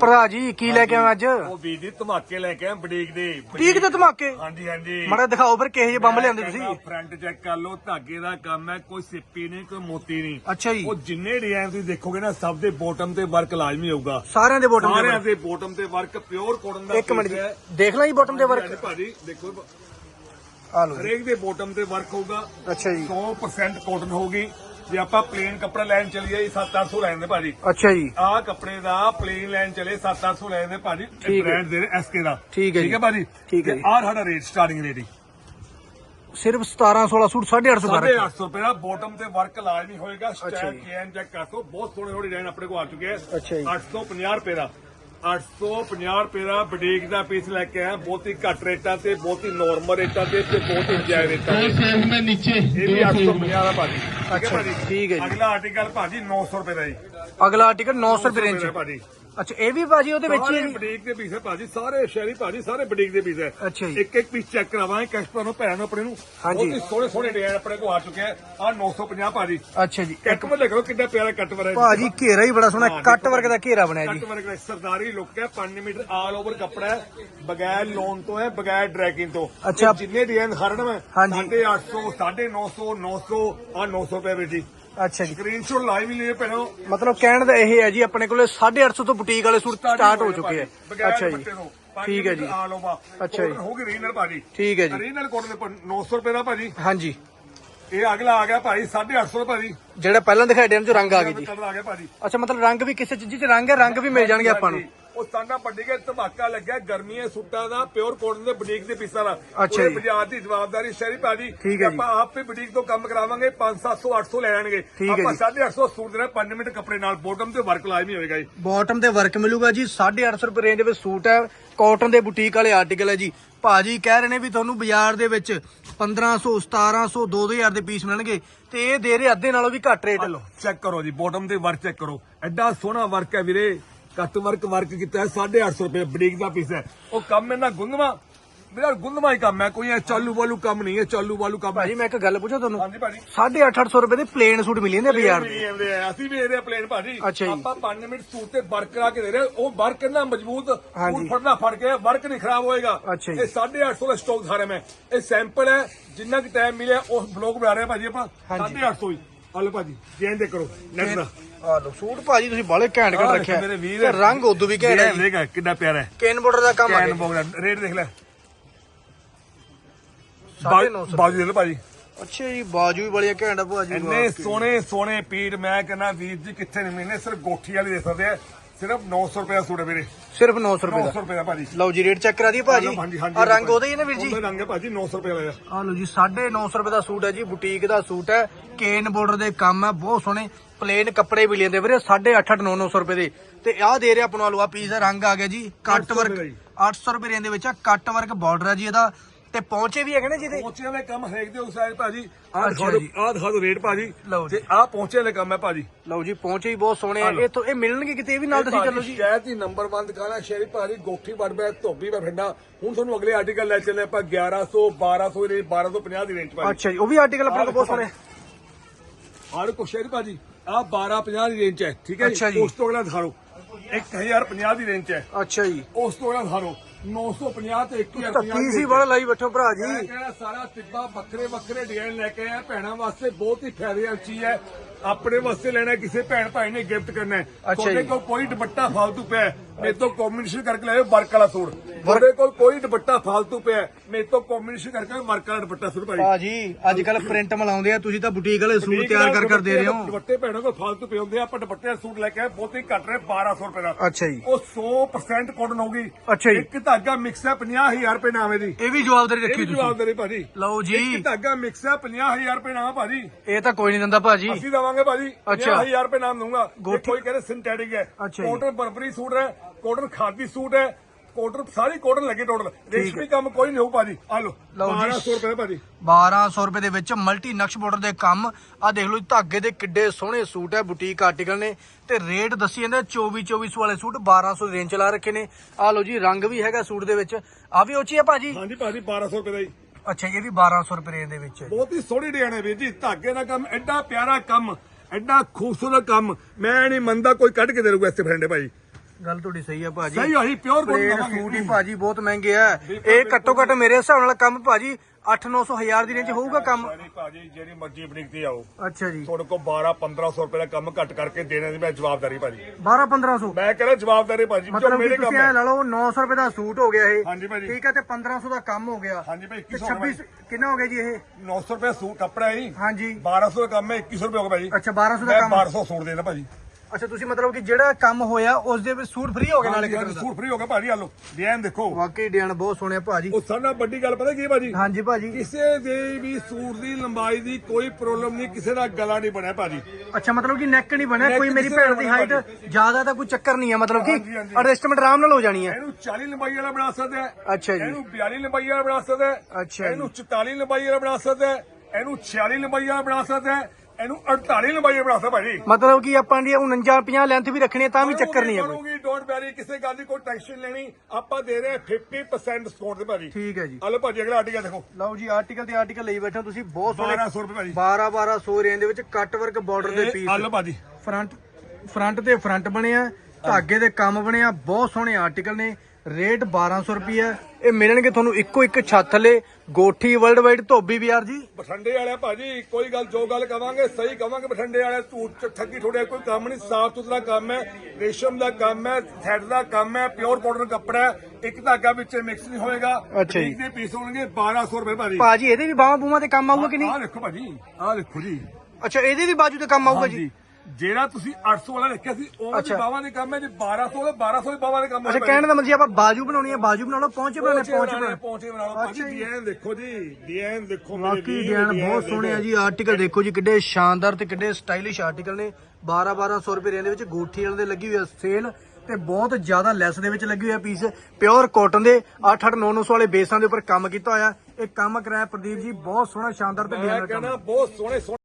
ਭਰਾ ਜੀ ਕੀ ਲੈ ਕੇ ਆਇਆ ਅੱਜ? ਉਹ ਵੀਰ ਦੀ ਧਮਾਕੇ ਲੈ ਕੇ ਆ ਬਡੀਕ ਦੇ। ਪੀਕ ਦੇ ਧਮਾਕੇ? ਹਾਂਜੀ ਹਾਂਜੀ। ਮਾੜਾ ਦਿਖਾਓ ਫਿਰ ਕਿਹੇ ਜਿਹੇ ਬੰਬ ਲਿਆਂਦੇ ਤੁਸੀਂ? ਫਰੰਟ ਚੈੱਕ ਕਰ ਲਓ ਧਾਗੇ ਦਾ ਕੰਮ ਹੈ ਕੋਈ ਸਿੱਪੀ ਨਹੀਂ ਕੋਈ ਮੋਤੀ ਨਹੀਂ। ਅੱਛਾ ਜੀ। ਉਹ ਜਿੰਨੇ ਡਿਜ਼ਾਈਨ ਤੁਸੀਂ ਦੇਖੋਗੇ ਨਾ ਸਭ ਦੇ ਬੋਟਮ ਤੇ ਵਰਕ ਲਾਜ਼ਮੀ ਹੋਊਗਾ। ਸਾਰਿਆਂ ਦੇ ਬੋਟਮ ਸਾਰਿਆਂ ਦੇ ਬੋਟਮ ਤੇ ਵਰਕ ਪਿਓਰ ਕੋਟਨ ਦਾ ਇੱਕ ਮਿੰਟ ਜੀ। ਦੇਖ ਲਾਂ ਜੀ ਬੋਟਮ ਦੇ ਵਰਕ ਭਾਜੀ ਦੇਖੋ। ਆ ਲਓ ਜੀ। ਹਰੇਕ ਦੇ ਬੋਟਮ ਤੇ ਵਰਕ ਹੋਊਗਾ। ਅੱਛਾ ਜੀ। 100% ਕੋਟਨ ਹੋਊਗੀ। ਜੇ ਆਪਾਂ ਪਲੇਨ ਕੱਪੜਾ ਲੈਣ ਚਲੀਏ 7-800 ਲੈ ਜਾਂਦੇ ਭਾਜੀ ਅੱਛਾ ਜੀ ਆਹ ਕੱਪੜੇ ਦਾ ਪਲੇਨ ਲੈਣ ਚਲੇ 7-800 ਲੈ ਜਾਂਦੇ ਭਾਜੀ ਠੀਕ ਹੈ। ਬ੍ਰਾਂਡ ਦੇ ਐਸਕੇ ਦਾ ਠੀਕ ਹੈ ਠੀਕ ਜੀ। ਹੈ ਭਾਜੀ ਠੀਕ ਹੈ ਤੇ ਜੀ। ਆਹ ਸਾਡਾ ਰੇਟ ਸਟਾਰਟਿੰਗ ਰੇਟ ਹੀ ਸਿਰਫ 17 16 ਸੂਟ 850 ਦਾ ਰੱਖਿਆ 850 ਰੁਪਏ ਦਾ ਬੋਟਮ ਤੇ ਵਰਕ ਲਾਜ਼ਮੀ ਹੋਏਗਾ ਅੱਛਾ ਸਟਾਈਲ ਜੀ। ਚੇਨ ਚੈੱਕ ਕਰ ਲਓ ਬਹੁਤ ਸੋਹਣੇ ਸੋਹਣੇ ਡਿਜ਼ਾਈਨ ਆਪਣੇ ਕੋਲ ਆ ਚੁੱਕੇ ਹੈ ਅੱਛਾ ਜੀ। 850 ਰੁਪਏ ਦਾ 850 ਰੁਪਏ ਦਾ ਬੁਟੀਕ ਦਾ ਪੀਸ ਲੈ ਕੇ ਆਇਆ ਬਹੁਤ ਹੀ ਘੱਟ ਰੇਟਾਂ ਤੇ ਬਹੁਤ ਹੀ ਨਾਰਮਲ ਰੇਟਾਂ ਤੇ ਤੇ ਬਹੁਤ ਹੀ ਜਾਇਜ਼ ਰੇਟਾਂ दो ਤੇ साइज में नीचे ਇਹ ਵੀ दो साइज 850 ਦਾ ਭਾਜੀ ਠੀਕ ਹੈ ਹੈ ਜੀ। ਅਗਲਾ ਆਰਟੀਕਲ ਭਾਜੀ 900 ਰੁਪਏ ਦਾ ਜੀ ਅਗਲਾ ਆਰਟੀਕਲ 900 ਰੁਪਏ ਰੇਂਜ ਭਾਜੀ ਅੱਛਾ ਇਹ ਵੀ ਭਾਜੀ ਉਹਦੇ ਵਿੱਚ ਹੀ ਸਾਰੇ ਹੈ ਜੀ ਬੁਟੀਕ ਦੇ ਪੀਸ ਹੈ ਭਾਜੀ ਸਾਰੇ ਸ਼ਹਿਰੀ ਭਾਜੀ ਸਾਰੇ ਬੁਟੀਕ ਦੇ ਪੀਸ ਹੈ। ਅੱਛਾ ਜੀ। ਇੱਕ ਇੱਕ ਪੀਸ ਚੈੱਕ ਕਰਾਵਾਂਗੇ ਕਸਟਮਰ ਨੂੰ ਭੈਣ ਨੂੰ ਆਪਣੇ ਨੂੰ। ਹਾਂਜੀ। ਬਹੁਤ ਹੀ ਸੋਹਣੇ ਸੋਹਣੇ ਡਿਜ਼ਾਈਨ ਆਪਣੇ ਕੋਲ ਆ ਚੁੱਕੇ ਆ ਆ 950 ਭਾਜੀ ਅੱਛਾ ਜੀ। ਕੱਟ ਮੇ ਦੇਖੋ ਕਿੰਨਾ ਪਿਆਰਾ ਕੱਟ ਵਰ ਹੈ ਭਾਜੀ ਘੇਰਾ ਹੀ ਬੜਾ ਸੋਹਣਾ। ਕੱਟ ਵਰਕ ਦਾ ਘੇਰਾ ਬਣਿਆ ਜੀ। ਕੱਟ ਵਰਕ ਦਾ ਸਰਦਾਰੀ ਲੁੱਕ ਹੈ 5 ਮੀਟਰ ਆਲ ਓਵਰ ਕੱਪੜਾ ਹੈ। ਬਗੈਰ ਲੋਨ ਤੋਂ ਹੈ ਬਗੈਰ ਡਰੈਗਿੰਗ ਤੋਂ। ਅੱਛਾ। ਜਿੰਨੇ ਡਿਜ਼ਾਈਨ ਖੜਨ ਮੈਂ ਹਾਂਜੀ। 850 950 900 ਆ 900 ਰੁਪਏ ਵਿੱਚ ਜੀ। ਅੱਛਾ ਜੀ। ਸਕਰੀਨਸ਼ਾਟ ਲਾਈਵ ਹੀ ਲੈ ਪੈਣੋ ਮਤਲਬ ਕਹਿਣ ਦਾ ਇਹ ਹੈ ਜੀ ਆਪਣੇ ਕੋਲੇ 850 ਤੋਂ ਬੁਟੀਕ ਵਾਲੇ ਸੂਟ ਸਟਾਰਟ ਹੋ ਚੁੱਕੇ ਹੈ ਅੱਛਾ ਜੀ। ਠੀਕ ਹੈ ਜੀ। ਅੱਛਾ ਜੀ। ਹੋਗੀ ਰੀਨਲ ਭਾਜੀ। ਠੀਕ ਹੈ ਜੀ। ਰੀਨਲ ਕੋਟ ਦੇ ਉੱਪਰ 900 ਰੁਪਏ ਦਾ ਭਾਜੀ। ਹਾਂਜੀ। ਇਹ ਅਗਲਾ ਆ ਗਿਆ ਭਾਜੀ 850 ਭਾਜੀ। ਜਿਹੜਾ ਪਹਿਲਾਂ ਦਿਖਾਏ ਡੇਮ ਚ ਰੰਗ ਆ ਗਏ ਜੀ। ਆ ਅੱਛਾ ਮਤਲਬ ਰੰਗ ਵੀ ਕਿਸੇ ਚੀਜ਼ 'ਚ ਰੰਗ ਹੈ ਰੰਗ ਵੀ ਮਿਲ ਜਾਣਗੇ ਆਪਾਂ ਨੂੰ। ਉਹ ਸਾਡਾ ਵੱਡੀ ਕੇ ਧਮਾਕਾ ਲੱਗਿਆ ਗਰਮੀਆਂ ਸੂਟਾਂ ਦਾ ਪਿਓਰ ਕੋਟਨ ਦੇ ਬੁਟੀਕ ਦੇ ਪੀਸਾਂ ਦਾ। ਅੱਛਾ ਜੀ। ਬਾਜ਼ਾਰ ਦੀ ਜਵਾਬਦਾਰੀ ਸ਼ਹਿਰੀ ਭਾਜੀ ਠੀਕ ਹੈ ਜੀ। ਆਪਾਂ ਆਪ ਵੀ ਬੁਟੀਕ ਤੋਂ ਕੰਮ ਕਰਾਵਾਂਗੇ 5-700 800 ਲੈ ਠੀਕ ਹੈ ਆਪਾਂ ਜੀ। 850 ਸੂਟ ਦੇਣਾ 5 ਮਿੰਟ ਕੱਪੜੇ ਨਾਲ। ਬੋਟਮ ਤੇ ਵਰਕ ਲਾਜ਼ਮੀ ਹੋਏਗਾ ਜੀ। ਬਾਟਮ ਤੇ ਵਰਕ ਮਿਲੂਗਾ ਜੀ 850 ਰੁਪਏ ਰੇਂਜ ਦੇ ਵਿੱਚ ਸੂਟ ਹੈ। ਕਾਟਨ ਦੇ ਬੁਟੀਕ ਵਾਲੇ ਆਰਟੀਕਲ ਹੈ ਜੀ। ਭਾਜੀ ਕਹਿ ਰਹੇ ਨੇ ਵੀ ਤੁਹਾਨੂੰ ਬਾਜ਼ਾਰ ਦੇ ਵਿੱਚ 1500 1700 2000 ਦੇ ਪੀਸ ਮਿਲਣਗੇ। ਤੇ ਇਹ ਦੇ ਰਹੇ ਅੱਧੇ ਨਾਲੋਂ ਵੀ ਘੱਟ ਰੇਟ ਲਓ। ਚੈੱਕ ਕਰੋ ਜੀ ਬੋਟਮ ਤੇ ਵਰਕ ਚੈੱਕ ਕਰੋ। ਐਡਾ ਸੋਹਣਾ ਵਰਕ ਹੈ ਵੀਰੇ। ਕੱਟ ਵਰਕ ਵਰਕ ਕੀਤਾ ਹੈ 850 ਰੁਪਏ ਬੁਟੀਕ ਦਾ ਪੀਸ ਹੈ। ਉਹ ਕੰਮ ਇਹਨਾਂ ਗੁੰਦਵਾ ਮੇਰਾ ਗੁੰਦਵਾ ਹੀ ਕੰਮ ਹੈ ਕੋਈ ਇਹ ਚਾਲੂ ਵਾਲੂ ਕੰਮ ਨਹੀਂ ਹੈ ਚਾਲੂ ਵਾਲੂ ਕੰਮ ਭਾਜੀ ਮੈਂ ਇੱਕ ਗੱਲ ਪੁੱਛਾਂ ਤੁਹਾਨੂੰ? ਹਾਂਜੀ ਭਾਜੀ। 850 ਰੁਪਏ ਦੇ ਪਲੇਨ ਸੂਟ ਮਿਲ ਜਾਂਦੇ ਬਾਜ਼ਾਰ ਦੇ? ਆ ਅਸੀਂ ਵੀ ਇਹਦੇ ਪਲੇਨ ਭਾਜੀ। ਆਪਾਂ 5 ਮਿੰਟ ਸੂਟ ਤੇ ਵਰਕ ਕਰਾ ਕੇ ਦੇ ਰਹੇ ਉਹ ਵਰਕ ਇੰਨਾ ਮਜ਼ਬੂਤ। ਸੂਟ ਫੜਨਾ ਫੜ ਕੇ ਵਰਕ ਨਹੀਂ ਖਰਾਬ ਹੋਏਗਾ। ਇਹ 850 ਦਾ ਸਟਾਕ ਸਾਰੇ ਮੈਂ। ਇਹ ਸੈਂਪਲ ਹੈ ਜਿੰਨਾ ਕਿ ਟਾਈਮ ਮਿਲਿਆ ਉਸ ਬਲੌਗ ਬਣਾ ਰਹੇ ਭਾਜੀ ਆਪਾਂ। ਹਾਂਜੀ। 850 ਹੀ। ਹਲੋ ਭਾਜੀ ਚੇਂਜ ਦੇ ਕਰੋ ਨੈਟ ਦਾ। ਆ ਲੋ ਸੂਟ ਭਾਜੀ ਤੁਸੀਂ ਬਾਲੇ ਘੈਂਟ ਘੈਂਟ ਰੱਖਿਆ ਮੇਰੇ ਵੀਰ। ਤੇ ਰੰਗ ਉਦੋਂ ਵੀ ਘੈਂਟ ਹੈ ਦੇਖਾ ਕਿੰਨਾ ਪਿਆਰਾ ਹੈ। ਕੇਨ ਬਾਰਡਰ ਦਾ ਕੰਮ ਆ ਕੈਨ ਦਾ ਰੇਟ ਦੇਖ ਲੈ। ਨੌ ਬਾਜੂ ਦੇ ਲਓ ਭਾਜੀ। ਅੱਛਾ ਜੀ ਬਾਜੂ ਵੀ ਬੜੀਆਂ ਘੈਂਟ ਆ ਭਾਜੀ ਇੰਨੇ ਸੋਹਣੇ ਸੋਹਣੇ ਪੀਰ ਮੈਂ ਕਹਿੰਦਾ ਵੀਰ ਜੀ ਕਿੱਥੇ ਨਹੀਂ ਮਿਲਨੇ ਸਿਰਫ ਗੋਠੀ ਵਾਲੇ ਦੇ ਸਕਦੇ ਆ। ਸਿਰਫ 900 ਰੁਪਏ ਦਾ ਸੂਟ ਹੈ ਵੀਰੇ। ਸਿਰਫ 900 ਰੁਪਏ 900 ਦਾ ਰੁਪਏ ਦਾ ਭਾਜੀ। ਲਓ ਜੀ ਰੇਟ ਚੈੱਕ ਕਰਾ ਦਈਏ ਭਾਜੀ। ਹਾਂਜੀ ਹਾਂਜੀ ਆ ਰੰਗ ਉਹਦਾ ਹੀ ਹੈ ਨਾ ਵੀਰ ਜੀ? ਉਹਦਾ ਰੰਗ ਹੈ ਭਾਜੀ 900 ਰੁਪਏ ਵਾਲਾ ਆ। ਲਓ ਜੀ 950 ਰੁਪਏ ਦਾ ਸੂਟ ਹੈ ਜੀ ਬੁਟੀਕ ਦਾ ਸੂਟ ਹੈ। ਕੇਨ ਬਾਰਡਰ ਦੇ ਕੰਮ ਹੈ ਬਹੁਤ ਸੋਹਣੇ ਪਲੇਨ ਕੱਪੜੇ ਵੀ ਲੈਂਦੇ ਵੀਰੇ 850 900 ਰੁਪਏ ਦੇ। ਤੇ ਆਹ ਦੇ ਰਿਹਾ ਆਪਾਂ ਨੂੰ ਆਲੂ ਆ ਪੀਸ ਦਾ ਰੰਗ ਆ ਗਿਆ ਜੀ ਕੱਟ 800 ਵਰਕ ਰੁਪਏ ਦਾ ਜੀ। 800 ਰੁਪਏ ਰੇਂਜ ਦੇ ਵਿੱਚ ਆ ਕੱਟ ਵਰਕ ਬਾਰਡਰ ਹੈ ਜੀ ਇਹਦਾ। ਤੇ ਪਹੁੰਚੇ ਵੀ ਹੈਗੇ ਨੇ ਜਿਹਦੇ? ਪਹੁੰਚਿਆਂ ਦੇ ਕੰਮ ਹਰੇਕ ਦੇ ਉਸਾਇ ਭਾਜੀ ਆਹ ਅੱਛਾ ਜੀ। ਆਹ ਦਿਖਾ ਦਿਓ ਰੇਟ ਭਾਜੀ। ਲਓ ਜੀ। ਤੇ ਆਹ ਪਹੁੰਚਿਆਂ ਦੇ ਕੰਮ ਹੈ ਭਾਜੀ। ਲਓ ਜੀ ਪਹੁੰਚੇ ਵੀ ਬਹੁਤ ਸੋਹਣੇ ਆ। ਇਹ ਤੋਂ ਇਹ ਮਿਲਣਗੇ ਕਿਤੇ ਇਹ ਵੀ ਨਾਲ ਤੁਸੀਂ ਚੱਲੋ ਜੀ। ਸ਼ਹਿਰ ਦੀ ਨੰਬਰ 1 ਦੁਕਾਨ ਹੈ ਸ਼ਹਿਰੀ ਭਾਜੀ ਗੋਠੀ ਵੜਬੈ ਧੋਬੀ ਬਠਿੰਡਾ। ਹੁਣ ਤੁਹਾਨੂੰ ਅਗਲੇ ਆਰਟੀਕਲ ਲੈ ਚੱਲੇ ਆਪਾਂ 1100 1200 ਦੀ 1250 ਦੀ ਰੇਂਜ ਭਾਜੀ। ਅੱਛਾ ਜੀ ਉਹ ਵੀ ਆਰਟੀਕਲ ਆਪਣੇ ਕੋਲ ਬਹੁਤ ਸੋਹਣੇ। ਆਹ ਕੋ ਸ਼ਹਿਰੀ ਭਾਜੀ ਆਹ 1250 ਦੀ ਰੇਂਜ ਹੈ ਠੀਕ ਹੈ ਅੱਛਾ ਜੀ। ਉਸ ਤੋਂ ਅਗਲਾ ਦਿਖਾ ਲਓ। 1050 ਦੀ ਰੇਂਜ ਹੈ। ਅੱਛਾ ਜੀ। ਉਸ ਤੋਂ ਅਗਲਾ ਦਿਖਾ ਲਓ। 950 ਤੇ 1050 ਤਾਂ ਕੀ ਸੀ ਬੜਾ ਲਾਈ ਬੈਠੋ ਭਰਾ ਮੈਂ ਜੀ ਕਹਿੰਦਾ ਸਾਰਾ ਟਿੱਬਾ ਵੱਖਰੇ ਵੱਖਰੇ ਡਿਜ਼ਾਈਨ ਲੈ ਕੇ ਆਇਆ। ਭੈਣਾਂ ਵਾਸਤੇ ਬਹੁਤ ਹੀ ਫਾਇਦੇ ਵਾਲੀ ਚੀਜ਼ ਹੈ। ਆਪਣੇ ਵਾਸਤੇ ਲੈਣਾ ਕਿਸੇ ਭੈਣ ਭਾਈ ਨੇ ਗਿਫਟ ਕਰਨਾ ਤੁਹਾਡੇ ਕੋਲ ਕੋਈ ਦੁਪੱਟਾ ਫालतू ਪਿਆ ਮੇਰੇ ਤੋਂ ਕੰਬੀਨੇਸ਼ਨ ਕਰਕੇ ਲਾਇਓ ਵਰਕ ਵਾਲਾ ਸੂਟ। ਤੁਹਾਡੇ ਕੋਲ ਕੋਈ ਦੁਪੱਟਾ ਫालतू ਪਿਆ ਮੇਰੇ ਤੋਂ ਕੰਬੀਨੇਸ਼ਨ ਕਰਕੇ ਵਰਕ ਵਾਲਾ ਦੁਪੱਟਾ ਸੂਟ ਭਾਈ। ਭਾਜੀ ਅੱਜ ਕੱਲ ਪ੍ਰਿੰਟ ਮਲਾਉਂਦੇ ਆ ਤੁਸੀਂ ਤਾਂ ਬੁਟੀਕ ਵਾਲੇ ਸੂਟ ਤਿਆਰ ਕਰ ਕਰ ਦੇ ਰਹੇ ਹੋ। ਦੁਪੱਟੇ ਭੈਣੋ ਕੋਲ ਫालतू ਪਿਆ ਹੁੰਦੇ ਆ ਆਪਾਂ ਦੁਪੱਟੇ ਦਾ ਸੂਟ ਲੈ ਕੇ ਬਹੁਤ ਹੀ ਘੱਟ ਰਹੇ 1200 ਰੁਪਏ ਦਾ। ਅੱਛਾ ਜੀ। ਉਹ 100% ਕਾਟਨ ਹੋਗੀ ਅੱਛਾ ਜੀ। ਇੱਕ ਧਾਗਾ ਮਿਕਸ ਹੈ 50000 ਰੁਪਏ ਨਾਵੇਂ ਦੀ ਇਹ ਵੀ ਜਵਾਬਦਾਰੀ ਰੱਖੀ ਤੁਸੀਂ। ਜਵਾਬਦਾਰੀ ਭਾਜੀ। ਲਓ ਜੀ। ਇੱਕ ਧਾਗਾ ਮਿਕਸ ਹੈ 50000 ਰੁਪਏ ਨਾਮ ਭਾਜੀ। ਇਹ ਤਾਂ ਕੋਈ ਨਹੀਂ ਦਿੰਦਾ ਭਾਜੀ। ਅਸੀਂ ਦਾ ਦਵਾਂਗੇ ਭਾਜੀ। ਅੱਛਾ। 50000 ਰੁਪਏ ਨਾਮ ਦੂੰਗਾ ਕੋਈ ਕਹਿੰਦੇ ਸਿੰਥੈਟਿਕ ਹੈ। ਕੋਟਨ ਬਰਬਰੀ ਸੂਟ ਹੈ ਕੋਟਨ ਖਾਦੀ ਸੂਟ ਹੈ ਕੋਟਨ ਸਾਰੀ ਕੋਟਨ ਲੱਗੇ ਟੋਟਲ ਰੇਸ਼ਮੀ ਕੰਮ ਕੋਈ ਨਹੀਂ ਹੋਊ ਭਾਜੀ। ਆ ਜੀ। 1200 ਰੁਪਏ ਭਾਜੀ। 1200 ਰੁਪਏ ਦੇ ਵਿੱਚ ਮਲਟੀ ਨਕਸ਼ ਬਾਰਡਰ ਦੇ ਕੰਮ। ਆ ਦੇਖ ਲਓ ਧਾਗੇ ਦੇ ਕਿੱਡੇ ਸੋਹਣੇ ਸੂਟ ਹੈ ਬੁਟੀਕ ਆਰਟੀਕਲ ਨੇ। ਤੇ ਰੇਟ ਦੱਸੀ ਜਾਂਦੇ 24 2400 ਵਾਲੇ ਸੂਟ 1200 ਦੀ ਰੇਂਜ ਚਲਾ ਰੱਖੇ ਨੇ। ਆ ਲਓ ਜੀ ਰੰਗ ਵੀ ਹੈਗਾ ਸੂਟ ਦੇ ਵਿੱਚ। ਆ ਵੀ ਉੱਚੀ ਹੈ ਭਾਜੀ? ਹਾਂਜੀ ਭਾਜੀ 1200 ਰੁਪਏ ਦਾ ਜੀ। ਅੱਛਾ ਇਹ ਵੀ 1200 ਰੁਪਏ ਰੇਂਜ ਦੇ ਵਿੱਚ ਹੈ। ਬਹੁਤ ਹੀ ਸੋਹਣੀ ਡਿਜ਼ਾਈਨ ਹੈ ਵੀਰ ਜੀ, ਧਾਗੇ ਦਾ ਕੰਮ, ਐਡਾ ਪਿਆਰਾ ਕੰਮ, ਐਡਾ ਖੂਬਸੂਰਤ ਕੰਮ, ਮੈਂ ਨਹੀਂ ਮੰਨਦਾ ਕੋਈ ਕੱਢ ਕੇ ਦੇ ਰੂਗਾ ਇੱਥੇ ਫਰੈਂਡੇ ਭਾਈ ਗੱਲ ਤੁਹਾਡੀ ਸਹੀ ਆ ਭਾਜੀ। ਸਹੀ ਹੋਈ ਪਿਓਰ ਪਲੇਨ ਗੁੰਨ ਸੂਟ ਹੀ ਭਾਜੀ ਬਹੁਤ ਮਹਿੰਗੇ ਆ। ਇਹ ਘੱਟੋ ਘੱਟ ਮੇਰੇ ਹਿਸਾਬ ਨਾਲ ਕੰਮ ਭਾਜੀ 8-900 ਹਜ਼ਾਰ ਦੀ ਰੇਂਜ ਹੋਊਗਾ ਕੰਮ। ਭਾਜੀ ਭਾਜੀ ਜਿਹੜੀ ਮਰਜ਼ੀ ਬੁਟੀਕ ਤੇ ਆਓ। ਅੱਛਾ ਜੀ। ਤੁਹਾਡੇ ਕੋਲ 12 1500 ਰੁਪਏ ਦਾ ਕੰਮ ਘੱਟ ਕਰਕੇ ਦੇਣੇ ਦੀ ਮੈਂ ਜਵਾਬਦਾਰੀ ਭਾਜੀ। 12-1500 ਮੈਂ ਕਹਿੰਦਾ ਜਵਾਬਦਾਰੀ ਭਾਜੀ ਜੋ ਮਤਲਬ ਕਿ ਮੇਰੇ ਕੰਮ ਹੈ। ਐ ਲਾ ਲਓ 900 ਰੁਪਏ ਦਾ ਸੂਟ ਹੋ ਗਿਆ ਇਹ। ਹਾਂਜੀ ਭਾਜੀ। ਠੀਕ ਹੈ ਤੇ 1500 ਦਾ ਕੰਮ ਹੋ ਗਿਆ। ਹਾਂਜੀ ਭਾਈ ਤੇ 2100 26 ਕਿੰਨਾ ਹੋ ਗਿਆ ਜੀ ਇਹ? 900 ਰੁਪਏ ਸੂਟ ਕੱਪੜਾ ਹੈ ਜੀ। ਹਾਂਜੀ। 1200 ਦਾ ਕੰਮ ਹੈ 2100 ਰੁਪਏ ਹੋ ਗਿਆ ਭਾਜੀ। ਅੱਛਾ 1200 ਦਾ ਮੈਂ ਕੰਮ। 1200 ਸੂਟ ਦੇਣਾ ਭਾਜੀ। ਅੱਛਾ ਤੁਸੀਂ ਮਤਲਬ ਕਿ ਜਿਹੜਾ ਕੰਮ ਹੋਇਆ ਉਸ ਦੇ ਵਿੱਚ ਸੂਟ ਫ੍ਰੀ ਹੋ ਗਏ ਨਾਲੇ ਕਿਤੇ ਸੂਟ ਫ੍ਰੀ ਹੋ ਗਿਆ ਭਾਜੀ ਆ ਲੋ ਡਿਜ਼ਾਈਨ ਦੇਖੋ। ਵਾਕਈ ਡਿਆਨ ਬਹੁਤ ਸੋਹਣੇ ਆ ਭਾਜੀ। ਉਹ ਸਾਡਾ ਵੱਡੀ ਗੱਲ ਪਤਾ ਕੀ ਹੈ ਭਾਜੀ? ਹਾਂਜੀ ਭਾਜੀ। ਕਿਸੇ ਦੇ ਵੀ ਸੂਟ ਦੀ ਲੰਬਾਈ ਦੀ ਕੋਈ ਪ੍ਰੋਬਲਮ ਨਹੀਂ ਕਿਸੇ ਦਾ ਗਲਾ ਨਹੀਂ ਬਣਿਆ ਭਾਜੀ। ਅੱਛਾ ਮਤਲਬ ਕਿ ਨੈਕ ਨਹੀਂ ਬਣਿਆ ਕੋਈ ਮੇਰੀ ਭੈਣ ਦਾ ਹਾਈਟ ਜ਼ਿਆਦਾ ਤਾਂ ਕੋਈ ਚੱਕਰ ਨਹੀਂ ਹੈ ਮਤਲਬ ਕਿ। ਐਡਜਸਟਮੈਂਟ ਆਰਾਮ ਨਾਲ ਹੋ ਜਾਣੀ ਹੈ ਇਹਨੂੰ 40 ਲੰਬਾਈ ਵਾਲਾ ਬਣਾ ਸਕਦਾ ਹੈ ਅੱਛਾ ਜੀ। ਇਹਨੂੰ 42 ਲੰਬਾਈ ਵਾਲਾ ਬਣਾ ਸਕਦਾ ਹੈ ਅੱਛਾ। ਇਹਨੂੰ 44 ਲੰਬਾਈ ਵਾਲਾ ਬਣਾ ਸਕਦਾ ਹੈ ਇਹਨੂੰ 46 ਲੰਬਾਈ ਵਾਲਾ ਬਣਾ ਸਕਦਾ ਹੈ ਇਹਨੂੰ 48 ਲੰਬਾਈ ਵਾਲਾ ਬਣਾ ਸਕਦਾ ਭਾਜੀ। ਮਤਲਬ ਕਿ ਆਪਾਂ ਦੀ 49 50 ਲੈਂਥ ਵੀ ਰੱਖਣੀ ਹੈ ਤਾਂ ਵੀ ਚੱਕਰ ਨਹੀਂ ਹੈ ਕੋਈ। ਬਣੂਗੀ ਡੋਂਟ ਵੈਰੀ ਕਿਸੇ ਗੱਲ ਦੀ ਕੋਈ ਟੈਨਸ਼ਨ ਲੈਣੀ। ਆਪਾਂ ਦੇ ਰਹੇ ਹਾਂ 50% ਡਿਸਕਾਊਂਟ ਤੇ ਭਾਜੀ। ਠੀਕ ਹੈ ਜੀ। ਹਲੋ ਭਾਜੀ ਅਗਲਾ ਆਰਟੀਕਲ ਦੇਖੋ। ਲਓ ਜੀ ਆਰਟੀਕਲ ਤੇ ਆਰਟੀਕਲ ਲਈ ਬੈਠੇ ਹੋ ਤੁਸੀਂ ਬਹੁਤ ਸੋਹਣੇ 1200 ਰੁਪਏ ਭਾਜੀ। 12 1200 ਰੇਂਜ ਦੇ ਵਿੱਚ ਕੱਟ ਵਰਕ ਬਾਰਡਰ ਦੇ ਪੀਸ ਹਲੋ ਭਾਜੀ। ਫਰੰਟ ਫਰੰਟ ਤੇ ਫਰੰਟ ਬਣਿਆ ਧਾਗੇ ਦੇ ਕੰਮ ਬਣਿਆ ਬਹੁਤ ਸੋਹਣੇ ਆਰਟੀਕਲ ਨੇ। ਰੇਟ 1200 ਰੁਪਏ ਇਹ ਮਿਲਣਗੇ ਤੁਹਾਨੂੰ ਇੱਕੋ ਇੱਕ ਛੱਤ ਥੱਲੇ ਗੋਠੀ ਵਰਲਡ ਵਾਈਡ ਧੋਬੀ ਬਾਜ਼ਾਰ ਜੀ। ਬਠੰਡੇ ਵਾਲਿਆ ਭਾਜੀ ਕੋਈ ਗੱਲ ਜੋ ਗੱਲ ਕਵਾਂਗੇ ਸਹੀ ਕਵਾਂਗੇ ਬਠੰਡੇ ਵਾਲਿਆ। ਝੂਠ ਠੱਗੀ ਠੋੜਿਆ ਕੋਈ ਕੰਮ ਨਹੀਂ ਸਾਫ਼ ਸੁਥਰਾ ਕੰਮ ਹੈ ਰੇਸ਼ਮ ਦਾ ਕੰਮ ਹੈ ਥੈਡ ਦਾ ਕੰਮ ਹੈ ਪਿਓਰ ਕਾਟਨ ਕੱਪੜਾ ਹੈ। ਇੱਕ ਧਾਗਾ ਵਿੱਚ ਮਿਕਸ ਨਹੀਂ ਹੋਏਗਾ। ਅੱਛਾ ਜੀ। ਦੇ ਪੀਸ ਹੋਣਗੇ 1200 ਰੁਪਏ ਭਾਜੀ। ਭਾਜੀ ਇਹਦੇ ਵੀ ਬਾਹਾਂ ਬੂਹਾਂ ਤੇ ਕੰਮ ਆਊਗਾ ਕਿ ਨਹੀਂ? ਆਹ ਦੇਖੋ ਭਾਜੀ ਆਹ ਦੇਖੋ ਜੀ। ਅੱਛਾ ਇਹਦੇ ਵੀ ਬਾਜੂ ਤੇ ਕੰਮ ਆਊਗਾ ਜੀ? ਜਿਹੜਾ ਤੁਸੀਂ 800 ਵਾਲਾ ਰੱਖਿਆ ਸੀ ਉਹ ਵੀ ਅੱਛਾ। ਬਾਵਾਂ ਦੇ ਕੰਮ ਹੈ ਜੇ 1200 ਦਾ 1200 ਦੇ ਬਾਵਾਂ ਦੇ ਕੰਮ ਅੱਛਾ ਕਹਿਣ ਦਾ ਮਤਲਬ ਜੀ ਆਪਾਂ ਬਾਜੂ ਬਣਾਉਣੀ ਹੈ ਬਾਜੂ ਬਣਾ ਲਓ ਪਹੁੰਚੇ ਬਣਾਉਣੇ ਪਹੁੰਚ ਪਹੁੰਚੇ ਬਣਾਉਣੇ ਪਹੁੰਚੇ ਬਣਾ ਲਓ। ਭਾਜੀ ਅੱਛਾ ਜੀ। ਡਿਜ਼ਾਈਨ ਦੇਖੋ ਜੀ ਡਿਜ਼ਾਈਨ ਦੇਖੋ ਮੇਰੇ ਵਾਕਈ ਵੀਰ, ਡਿਜ਼ਾਈਨ ਬਹੁਤ ਦੇਖੋ। ਸੋਹਣੇ ਆ ਜੀ ਆਰਟੀਕਲ ਦੇਖੋ ਜੀ ਕਿੱਡੇ ਸ਼ਾਨਦਾਰ ਤੇ ਕਿੱਡੇ ਸਟਾਈਲਿਸ਼ ਆਰਟੀਕਲ ਨੇ। 12 1200 ਰੁਪਏ ਰੇਂਜ ਦੇ ਵਿੱਚ ਗੋਠੀ ਵਾਲੇ ਦੇ ਲੱਗੀ ਹੋਈ ਹੈ ਸੇਲ ਤੇ ਬਹੁਤ ਜ਼ਿਆਦਾ ਲੈਸ ਦੇ ਵਿੱਚ ਲੱਗੀ ਹੋਈ ਹੈ ਪੀਸ ਪਿਓਰ ਕਾਟਨ ਦੇ 8 8 9 900 ਵਾਲੇ ਬੇਸਾਂ ਦੇ ਉੱਪਰ ਕੰਮ ਕੀਤਾ ਹੋਇਆ। ਇਹ ਕੰਮ ਕਰਾਇਆ ਪ੍ਰਦੀਪ ਜੀ ਬਹੁਤ ਸੋਹਣਾ ਸ਼ਾਨਦਾਰ ਤੇ ਮੈਂ ਡਿਜ਼ਾਈਨਰ ਕੰਮ। ਕਹਿੰਦਾ ਬਹੁਤ ਸੋਹਣੇ ਸੋਹਣੇ